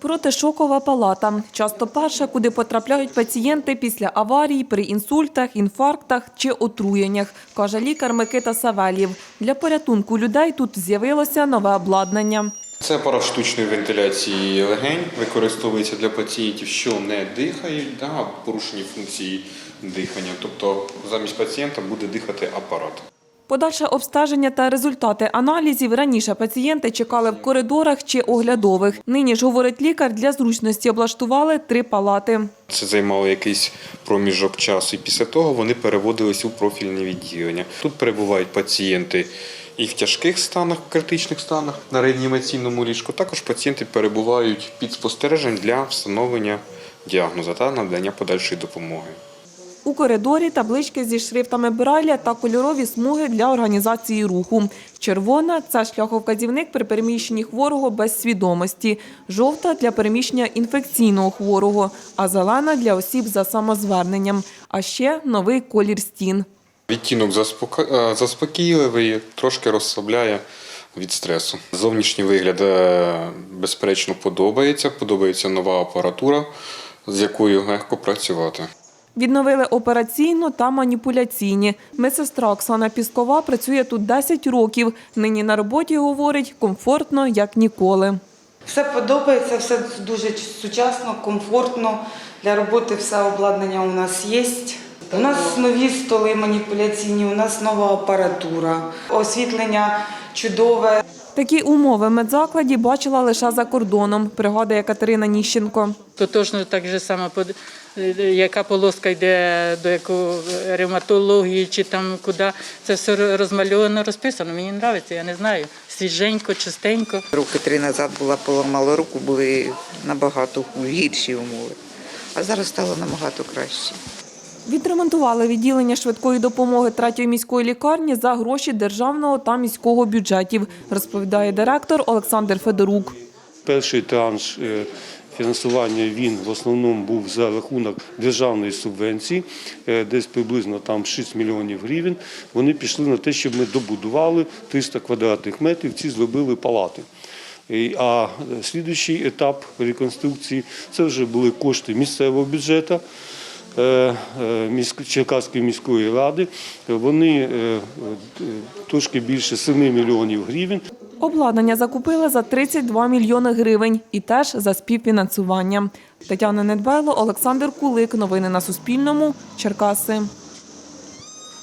Протишокова палата – часто перша, куди потрапляють пацієнти після аварій, при інсультах, інфарктах чи отруєннях, каже лікар Микита Савельєв. Для порятунку людей тут з'явилося нове обладнання. Це апарат штучної вентиляції легень, використовується для пацієнтів, що не дихають, да, порушені функції дихання. Тобто замість пацієнта буде дихати апарат. Подальше обстеження та результати аналізів раніше пацієнти чекали в коридорах чи оглядових. Нині ж, говорить лікар, для зручності облаштували три палати. Це займало якийсь проміжок часу, і після того вони переводились у профільне відділення. Тут перебувають пацієнти і в тяжких станах, в критичних станах на реанімаційному ліжку. Також пацієнти перебувають під спостереженням для встановлення діагнозу та надання подальшої допомоги. У коридорі таблички зі шрифтами Брайля та кольорові смуги для організації руху. Червона – це шляховказівник при переміщенні хворого без свідомості. Жовта – для переміщення інфекційного хворого, а зелена – для осіб за самозверненням. А ще новий колір стін. Відтінок е, заспокійливий, трошки розслабляє від стресу. Зовнішній вигляд е, безперечно подобається. Подобається нова апаратура, з якою легко працювати. Відновили операційну та маніпуляційні. Медсестра Оксана Піскова працює тут 10 років. Нині на роботі, говорить, комфортно, як ніколи. Все подобається, все дуже сучасно, комфортно. Для роботи все обладнання у нас є. У нас нові столи маніпуляційні, у нас нова апаратура, освітлення чудове. Такі умови в медзакладі бачила лише за кордоном, пригадує Катерина Ніщенко. Тотожно так же само, яка полоска йде до якої ревматології чи там куди. Це все розмальовано, розписано. Мені подобається, я не знаю. Свіженько, чистенько. Роки три назад була поламала руку, були набагато гірші умови. А зараз стало набагато краще. Відремонтували відділення швидкої допомоги третьої міської лікарні за гроші державного та міського бюджетів, розповідає директор Олександр Федорук. Перший транш е, фінансування він в основному був за рахунок державної субвенції, е, десь приблизно там 6 мільйонів гривень. Вони пішли на те, щоб ми добудували 300 квадратних метрів, ці зробили палати. А слідуючий етап реконструкції це вже були кошти місцевого бюджету. Е, е, Черкаської міської ради вони е, трошки більше 7 мільйонів гривень. Обладнання закупили за 32 мільйони гривень і теж за співфінансування. Тетяна Недбайло, Олександр Кулик. Новини на Суспільному. Черкаси.